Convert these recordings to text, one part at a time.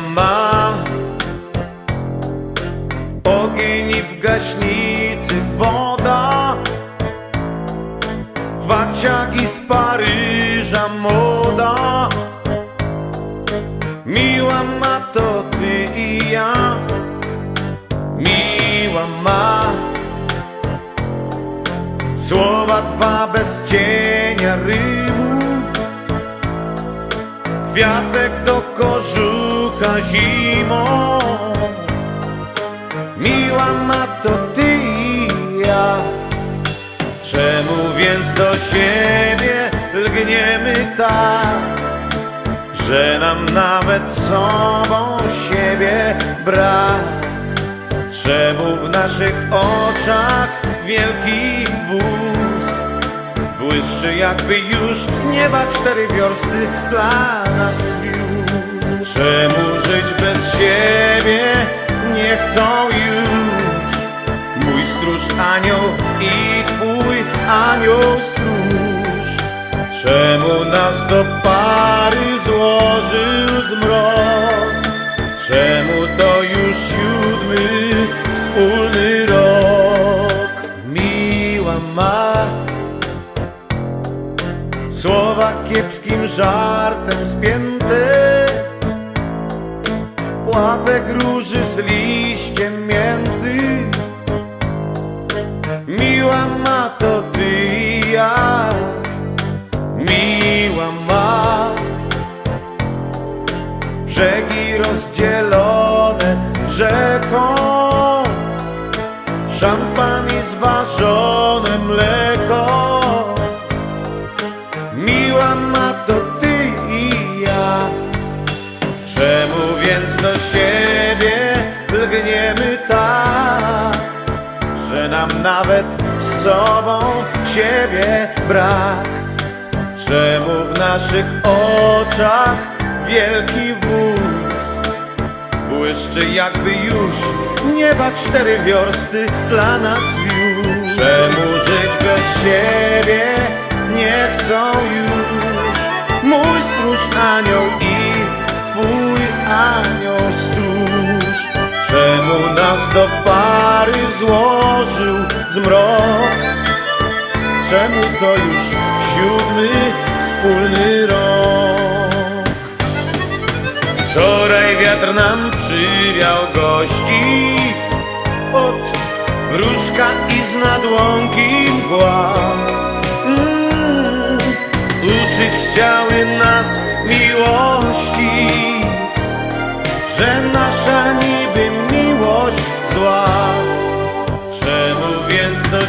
ma. Ogień w gaśnicy woda. Waciaki z Paryża moda. Miła ma to ty i ja. Miła ma. Słowa dwa bez cienia ryb Kwiatek do kożucha zimą. Miła ma to ty i ja. Czemu więc do siebie lgniemy tak Że nam nawet sobą siebie brak? Czemu w naszych oczach wielki Błyszczy jakby już nieba cztery wiosty dla nas wiózł Czemu żyć bez siebie nie chcą już? Mój stróż anioł i twój anioł stróż. Czemu nas do pary złożył zmrok? Czemu to już siódmy wspólny rok? Miła ma Słowa kiepskim żartem spięte. Płatek róży z liściem mięty. Miła ma to ty i ja. Miła ma. Brzegi rozdzielone rzeką. Szampan nam nawet z sobą siebie brak. Czemu w naszych oczach wielki wóz Błyszczy jakby już nieba cztery wiorsty dla nas wiózł Czemu żyć bez siebie nie chcą już? Mój stróż anioł i twój anioł Czemu nas do pary złożył zmrok. Czemu to już siódmy wspólny rok? Wczoraj wiatr nam przywiał gości. Od wróżka i z nadłąki mgła. Mm, Uczyć chciały nas miłości Że nasza miłość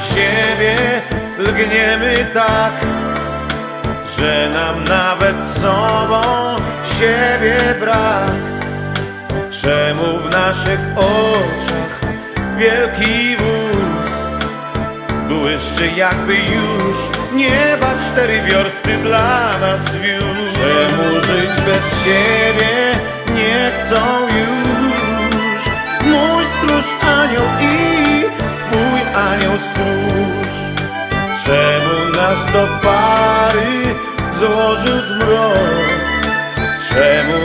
siebie lgniemy tak Że nam nawet sobą siebie brak. Czemu w naszych oczach wielki wóz? Błyszczy jakby już nieba cztery wiorsty dla nas wiózł. Czemu żyć bez siebie nie chcą już anioł stróż. Czemu nas do pary złożył zmrok? Czemu